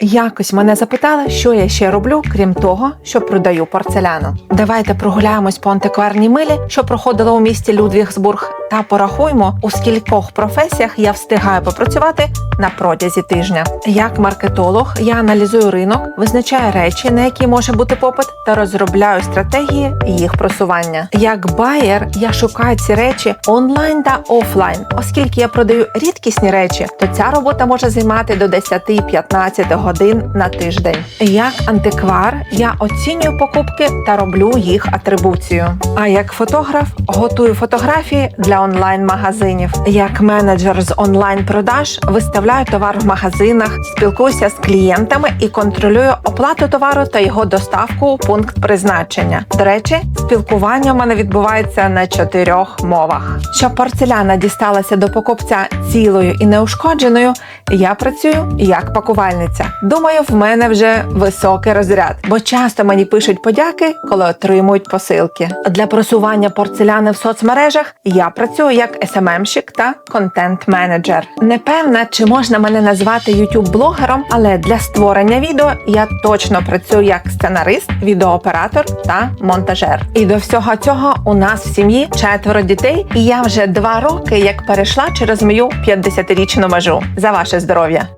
Якось мене запитали, що я ще роблю, крім того, що продаю порцеляну. Давайте прогуляємось по антикварній милі, що проходила у місті Людвігсбург, та порахуємо, у скількох професіях я встигаю попрацювати на протязі тижня. Як маркетолог я аналізую ринок, визначаю речі, на які може бути попит, та розробляю стратегії їх просування. Як байер я шукаю ці речі онлайн та офлайн. Оскільки я продаю рідкісні речі, то ця робота може займати до 10-15 годин на тиждень. Як антиквар я оцінюю покупки та роблю їх атрибуцію. А як фотограф готую фотографії для онлайн-магазинів. Як менеджер з онлайн-продаж виставляю товар в магазинах, спілкуюся з клієнтами і контролюю оплату товару та його доставку у пункт призначення. До речі, спілкування у мене відбувається на чотирьох мовах. Щоб порцеляна дісталася до покупця цілою і неушкодженою, я працюю як пакувальниця. Думаю, в мене вже високий розряд, бо часто мені пишуть подяки, коли отримують посилки. Для просування порцеляни в соцмережах я працюю як SMM-щик та контент-менеджер. Не певна, чи можна мене назвати YouTube-блогером, але для створення відео я точно працюю як сценарист, відеооператор та монтажер. І до всього цього у нас в сім'ї четверо дітей, і я вже два роки як перейшла через мою 50-річну межу. За ваше здоров'я!